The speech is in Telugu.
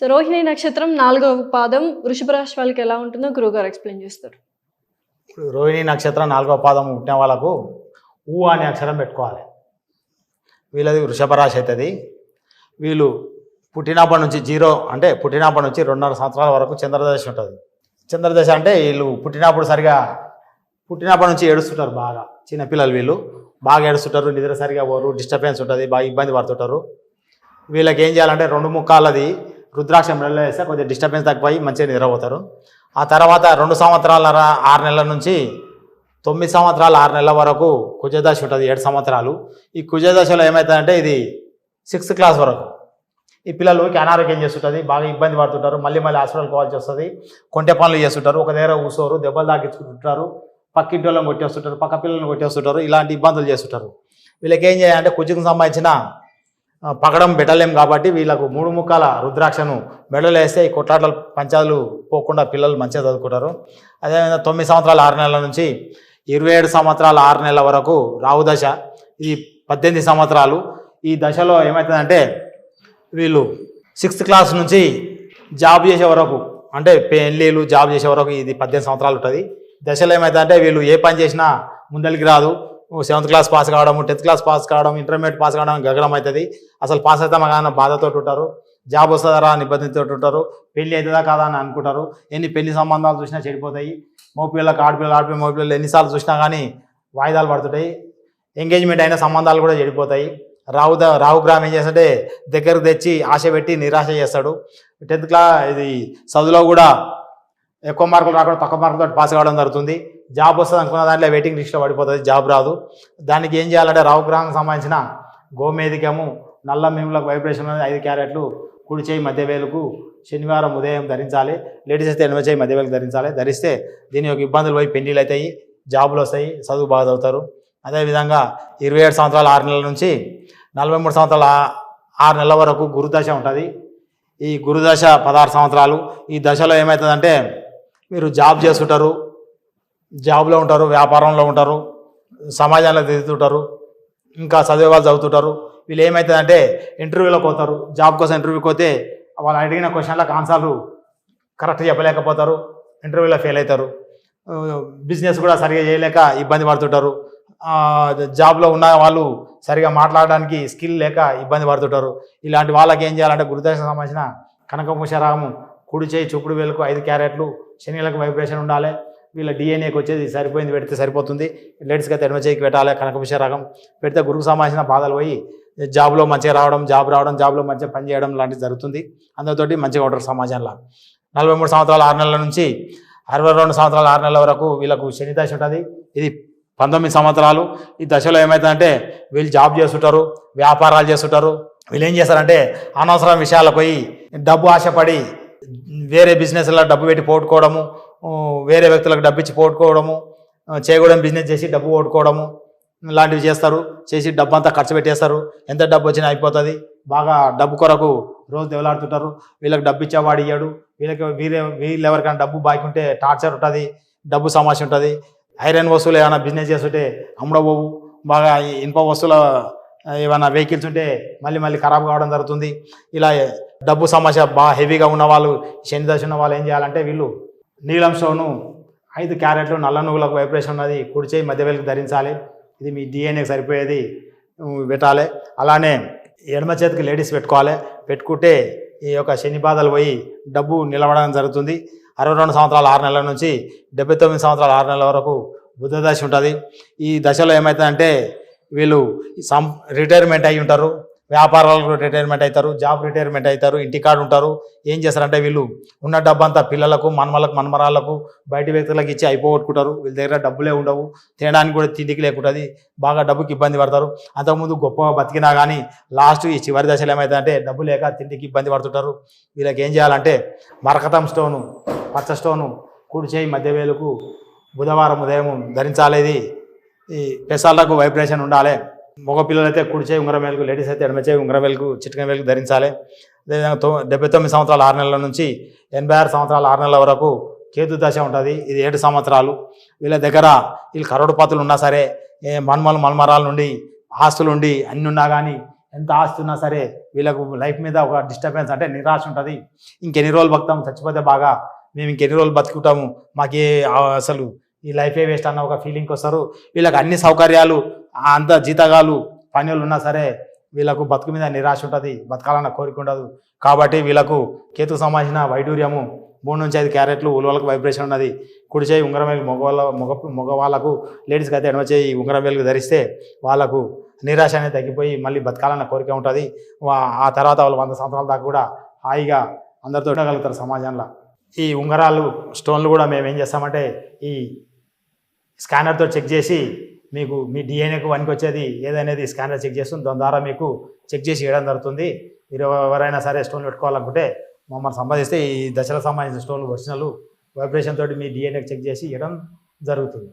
సో రోహిణి నక్షత్రం నాలుగవ పాదం వృషభ రాశి వాళ్ళకి ఎలా ఉంటుందో గురువుగారు ఎక్స్ప్లెయిన్ చేస్తారు. ఇప్పుడు రోహిణి నక్షత్రం నాలుగవ పాదం పుట్టిన వాళ్ళకు ఊ అనే అక్షరం పెట్టుకోవాలి. వీళ్ళది వృషభ రాశి అవుతుంది వీళ్ళు పుట్టినప్పటి నుంచి జీరో అంటే పుట్టినప్పటి నుంచి రెండున్నర సంవత్సరాల వరకు చంద్రదశ ఉంటుంది. చంద్రదశ అంటే వీళ్ళు పుట్టినప్పుడు సరిగా పుట్టినప్పటి నుంచి ఏడుస్తుంటారు బాగా. చిన్నపిల్లలు వీళ్ళు బాగా ఏడుస్తుంటారు నిద్ర సరిగా పోరు డిస్టర్బెన్స్ ఉంటుంది బాగా ఇబ్బంది పడుతుంటారు. వీళ్ళకి ఏం చేయాలంటే రెండు ముక్కాలది రుద్రాక్ష మెడలో వేస్తే కొద్దిగా డిస్టర్బెన్స్ తగ్గిపోయి మంచిగా నిద్రపోతారు. ఆ తర్వాత రెండు సంవత్సరాల ఆరు నెలల నుంచి తొమ్మిది సంవత్సరాలు ఆరు నెలల వరకు కుజదశ ఉంటుంది ఏడు సంవత్సరాలు. ఈ కుజదశలో ఏమవుతుందంటే ఇది సిక్స్త్ క్లాస్ వరకు. ఈ పిల్లలు అనారోగ్యం చేస్తుంటుంది బాగా ఇబ్బంది పడుతుంటారు మళ్ళీ మళ్ళీ హాస్పిటల్కి పోవాల్సి వస్తుంది కొంటె పనులు చేస్తుంటారు ఒక దగ్గర కూర్చోరు దెబ్బలు తాకించుకుంటుంటారు పక్కింటి వాళ్ళని కొట్టేస్తుంటారు పక్క పిల్లల్ని కొట్టేస్తుంటారు ఇలాంటి ఇబ్బందులు చేస్తుంటారు. వీళ్ళకి ఏం చేయాలంటే కుజుకు సంబంధించిన పగడం పెట్టలేం కాబట్టి వీళ్ళకు మూడు ముక్కల రుద్రాక్షను మెడలు వేస్తే ఈ కొట్లాటలు పంచాలు పోకుండా పిల్లలు మంచిగా చదువుకుంటారు. అదేవిధంగా తొమ్మిది సంవత్సరాల ఆరు నెలల నుంచి ఇరవై ఏడు సంవత్సరాల ఆరు నెలల వరకు రావు దశ. ఇది పద్దెనిమిది సంవత్సరాలు ఈ దశలో ఏమవుతుందంటే వీళ్ళు సిక్స్త్ క్లాస్ నుంచి జాబ్ చేసే వరకు అంటే పెళ్ళిళ్ళు జాబ్ చేసే వరకు ఇది పద్దెనిమిది సంవత్సరాలు ఉంటుంది. దశలో ఏమవుతుందంటే వీళ్ళు ఏ పని చేసినా ముందలికి రాదు. సెవెంత్ క్లాస్ పాస్ కావడం టెన్త్ క్లాస్ పాస్ కావడం ఇంటర్మీడియట్ పాస్ కావడం గగనం అవుతుంది. అసలు పాస్ అవుతామా కానీ బాధతో ఉంటారు? జాబ్ వస్తుందా అని ఇబ్బందితో ఉంటారు? పెళ్ళి అవుతుందా కాదా అని అనుకుంటారు. ఎన్ని పెళ్ళి సంబంధాలు చూసినా చెడిపోతాయి. మోపిల్లలకు ఆడపిల్లలు ఆడపిల్ల మోపిల్లలు ఎన్నిసార్లు చూసినా కానీ వాయిదాలు పడుతుంటాయి. ఎంగేజ్మెంట్ అయిన సంబంధాలు కూడా చెడిపోతాయి. రావు ద రావు గ్రామ్ ఏం చేస్తుంటే దగ్గరకు తెచ్చి ఆశ పెట్టి నిరాశ చేస్తాడు. టెన్త్ క్లాస్ ఇది చదువులో కూడా ఎక్కువ మార్కులు రాకుండా తక్కువ మార్కులతో పాస్ కావడం జరుగుతుంది. జాబ్ వస్తుంది అనుకున్న దాంట్లో వెయిటింగ్ లిస్ట్లో పడిపోతుంది జాబ్ రాదు. దానికి ఏం చేయాలంటే రావు గ్రామం సంబంధించిన గోమేధికము నల్ల మేములకు వైబ్రేషన్ అనేది ఐదు క్యారెట్లు కుడి చేయి మధ్య వేలుకు శనివారం ఉదయం ధరించాలి. లేడీస్ అయితే ఎనభై చేయి మధ్యవేలకు ధరించాలి. ధరిస్తే దీని యొక్క ఇబ్బందులు పోయి పెళ్ళిలు అవుతాయి జాబులు వస్తాయి చదువు బాగా చదువుతారు. అదేవిధంగా ఇరవై ఏడు సంవత్సరాల ఆరు నెలల నుంచి నలభై మూడు సంవత్సరాల ఆరు నెలల వరకు గురుదశ ఉంటుంది. ఈ గురుదశ పదహారు సంవత్సరాలు ఈ దశలో ఏమవుతుందంటే మీరు జాబ్ చేస్తుంటారు జాబ్లో ఉంటారు వ్యాపారంలో ఉంటారు సమాజంలో తిరుగుతుంటారు ఇంకా చదివే వాళ్ళు చదువుతుంటారు. వీళ్ళు ఏమవుతుందంటే ఇంటర్వ్యూలోకి పోతారు జాబ్ కోసం ఇంటర్వ్యూకి పోతే వాళ్ళు అడిగిన క్వశ్చన్లకు ఆన్సర్లు కరెక్ట్ చెప్పలేకపోతారు ఇంటర్వ్యూలో ఫెయిల్ అవుతారు. బిజినెస్ కూడా సరిగా చేయలేక ఇబ్బంది పడుతుంటారు. జాబ్లో ఉన్న వాళ్ళు సరిగా మాట్లాడడానికి స్కిల్ లేక ఇబ్బంది పడుతుంటారు. ఇలాంటి వాళ్ళకి ఏం చేయాలంటే గురుదశకు సంబంధించిన కనకపుషరాగము కుడి చేయి చూపుడు వేలకు ఐదు క్యారెట్లు శనిలకు వైబ్రేషన్ ఉండాలి. వీళ్ళ డిఎన్ఏకి వచ్చేది సరిపోయింది పెడితే సరిపోతుంది. లేడీస్గా అయితే ఎడమ చేయికి పెట్టాలి? కనకపుషరాగం పెడితే గురుకు సంబంధించిన బాధలు పోయి జాబ్లో మంచిగా రావడం జాబ్ రావడం జాబ్లో మంచిగా పని చేయడం లాంటివి జరుగుతుంది. అందరితోటి మంచిగా ఉంటారు సమాజంలో. నలభై మూడు సంవత్సరాల ఆరు నెలల నుంచి అరవై రెండు సంవత్సరాల ఆరు నెలల వరకు వీళ్ళకు శని దశ ఉంటుంది. ఇది పంతొమ్మిది సంవత్సరాలు. ఈ దశలో ఏమవుతుందంటే వీళ్ళు జాబ్ చేస్తుంటారు వ్యాపారాలు చేస్తుంటారు. వీళ్ళు ఏం చేస్తారంటే అనవసరం విషయాలకు పోయి డబ్బు ఆశపడి వేరే బిజినెస్లో డబ్బు పెట్టి పోగొట్టుకోవడము వేరే వ్యక్తులకు డబ్బు ఇచ్చి పోగొట్టుకోవడము చేయకూడని బిజినెస్ చేసి డబ్బు పోగొట్టుకోవడము ఇలాంటివి చేస్తారు. చేసి డబ్బు అంతా ఖర్చు పెట్టేస్తారు. ఎంత డబ్బు వచ్చినా అయిపోతుంది. బాగా డబ్బు కొరకు రోజు దెవలాడుతుంటారు వీళ్ళకి డబ్బు ఇచ్చేవాడు ఇయ్యాడు. వీళ్ళకి వీరే వీళ్ళు ఎవరికైనా డబ్బు బాకీ ఉంటే టార్చర్ ఉంటుంది. డబ్బు సమస్య ఉంటుంది. ఐరన్ వస్తువులు ఏమైనా బిజినెస్ చేస్తుంటే అమ్మడబోవు. బాగా ఇనుప వస్తువుల ఏమైనా వెహికల్స్ ఉంటే మళ్ళీ మళ్ళీ ఖరాబ్ కావడం జరుగుతుంది. ఇలా డబ్బు సమస్య బాగా హెవీగా ఉన్న వాళ్ళు శని దశ ఉన్న వాళ్ళు ఏం చేయాలంటే వీళ్ళు నీలం ఐదు క్యారెట్లు నల్ల నువ్వులకు వైబ్రేషన్ ఉన్నది కుడి చేయి మధ్య ధరించాలి. ఇది మీ డిఎన్ఏకి సరిపోయేది పెట్టాలి. అలానే ఎడమ చేతికి లేడీస్ పెట్టుకోవాలి. పెట్టుకుంటే ఈ యొక్క శని బాధలు పోయి డబ్బు నిలవడం జరుగుతుంది. అరవై రెండు సంవత్సరాల ఆరు నెలల నుంచి డెబ్బై తొమ్మిది సంవత్సరాల ఆరు నెలల వరకు బుద్ధ దశ ఉంటుంది. ఈ దశలో ఏమవుతుందంటే వీళ్ళు సం రిటైర్మెంట్ అయి ఉంటారు. వ్యాపారాలకు రిటైర్మెంట్ అవుతారు జాబ్ రిటైర్మెంట్ అవుతారు ఇంటికాడ ఉంటారు. ఏం చేస్తారంటే వీళ్ళు ఉన్న డబ్బంతా పిల్లలకు మనమలకు మనమరాలకు బయట వ్యక్తులకు ఇచ్చి అయిపోగొట్టుకుంటారు. వీళ్ళ దగ్గర డబ్బులే ఉండవు. తినడానికి కూడా తిండికి లేకుంటుంది. బాగా డబ్బుకి ఇబ్బంది పడతారు. అంతకుముందు గొప్పగా బతికినా కానీ లాస్ట్ ఈ చివరి దశలు ఏమవుతుందంటే డబ్బు లేక తిండికి ఇబ్బంది పడుతుంటారు. వీళ్ళకి ఏం చేయాలంటే మరకతం స్టోను పచ్చ స్టోను కుడి చేయి బుధవారం ఉదయం ధరించాలేది ఈ పెసాలకు వైబ్రేషన్ ఉండాలి. మగ పిల్లలైతే కుడి చేయి ఉంగరం వెలుగు లేడీస్ అయితే ఎడమ చేయి ఉంగరం వెలుగు చిటికన వెలుగు ధరించాలి. అదేవిధంగా తొ డెబ్బై తొమ్మిది సంవత్సరాల ఆరు నెలల నుంచి ఎనభై ఆరు సంవత్సరాల ఆరు నెలల వరకు కేతు దశ ఉంటుంది. ఇది ఏడు సంవత్సరాలు. వీళ్ళ దగ్గర వీళ్ళు కరోడుపాతులు ఉన్నా సరే ఏ మన్మలు మల్మరాల నుండి ఆస్తులు ఉండి అన్ని ఉన్నా కానీ ఎంత ఆస్తి ఉన్నా సరే వీళ్ళకు లైఫ్ మీద ఒక డిస్టర్బెన్స్ అంటే నిరాశ ఉంటుంది. ఇంకెన్ని రోజులు బతుకుతాము చచ్చిపోతే బాగా మేము ఇంకెన్ని రోజులు బతుకుంటాము మాకే అసలు ఈ లైఫే వేస్ట్ అన్న ఒక ఫీలింగ్కి వస్తారు. వీళ్ళకి అన్ని సౌకర్యాలు అంత జీతగాలు పనులు ఉన్నా సరే వీళ్ళకు బతుకు మీద నిరాశ ఉంటుంది బతకాలన్న కోరిక ఉండదు. కాబట్టి వీళ్ళకు కేతుకు సంబంధించిన వైడూర్యము మూడు నుంచి ఐదు క్యారెట్లు ఉలవలకు వైబ్రేషన్ ఉన్నది. కుడి చేయి ఉంగరం వేలు మగవాళ్ళ మగ మగవాళ్ళకు లేడీస్కి అయితే ఎడమ చేయి ఉంగరం వేలు ధరిస్తే వాళ్ళకు నిరాశ అనేది తగ్గిపోయి మళ్ళీ బతకాలన్న కోరిక ఉంటుంది. ఆ తర్వాత వాళ్ళు వంద సంవత్సరాల దాకా కూడా హాయిగా అందరితో ఉండగలుగుతారు సమాజంలో. ఈ ఉంగరాలు స్టోన్లు కూడా మేము ఏం చేస్తామంటే ఈ స్కానర్తో చెక్ చేసి మీకు మీ డిఎన్ఏకు వనికి వచ్చేది ఏదనేది స్కానర్ చెక్ చేస్తుంది. దాని ద్వారా మీకు చెక్ చేసి ఇవ్వడం జరుగుతుంది. మీరు ఎవరైనా సరే స్టోన్ పెట్టుకోవాలనుకుంటే మమ్మల్ని సంబంధిస్తే ఈ దశలకు సంబంధించిన స్టోన్లు ఒరిజినల్ వైబ్రేషన్ తోటి మీ డిఎన్ఏకి చెక్ చేసి ఇవ్వడం జరుగుతుంది.